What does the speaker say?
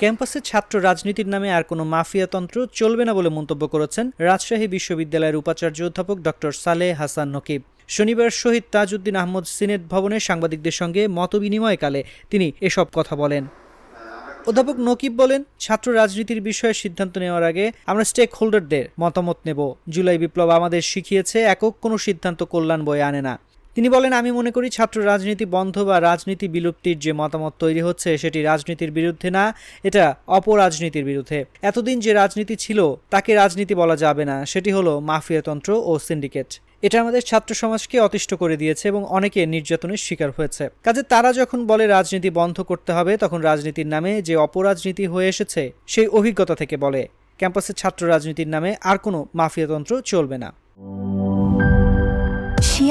ক্যাম্পাসে ছাত্র রাজনীতির নামে আর কোনো মাফিয়াতন্ত্র চলবে না বলে মন্তব্য করেছেন রাজশাহী বিশ্ববিদ্যালয়ের উপাচার্য অধ্যাপক ডক্টর সালেহ হাসান নকিব। শনিবার শহীদ তাজউদ্দিন আহমদ সিনেট ভবনে সাংবাদিকদের সঙ্গে মতবিনিময়কালে তিনি এসব কথা বলেন। অধ্যাপক নকিব বলেন, ছাত্র রাজনীতির বিষয়ে সিদ্ধান্ত নেওয়ার আগে আমরা স্টেক হোল্ডারদের মতামত নেব। জুলাই বিপ্লব আমাদের শিখিয়েছে, একক কোনো সিদ্ধান্ত কল্যাণ বয়ে আনে না। তিনি বলেন, আমি মনে করি ছাত্র রাজনীতি বন্ধ বা রাজনীতি বিলুপ্তির যে মতামত তৈরি হচ্ছে সেটি রাজনীতির বিরুদ্ধে না, এটা অপরাজনীতির বিরুদ্ধে। এতদিন যে রাজনীতি ছিল, তাকে রাজনীতি বলা যাবে না। সেটি হলো মাফিয়াতন্ত্র ও সিন্ডিকেট। এটা আমাদের ছাত্র সমাজকে অতিষ্ঠ করে দিয়েছে এবং অনেকে নির্যাতনের শিকার হয়েছে। কাজে তারা যখন বলে রাজনীতি বন্ধ করতে হবে, তখন রাজনীতির নামে যে অপরাজনীতি হয়ে এসেছে, সেই অভিজ্ঞতা থেকে বলে। ক্যাম্পাসে ছাত্র রাজনীতির নামে আর কোনো মাফিয়াতন্ত্র চলবে না।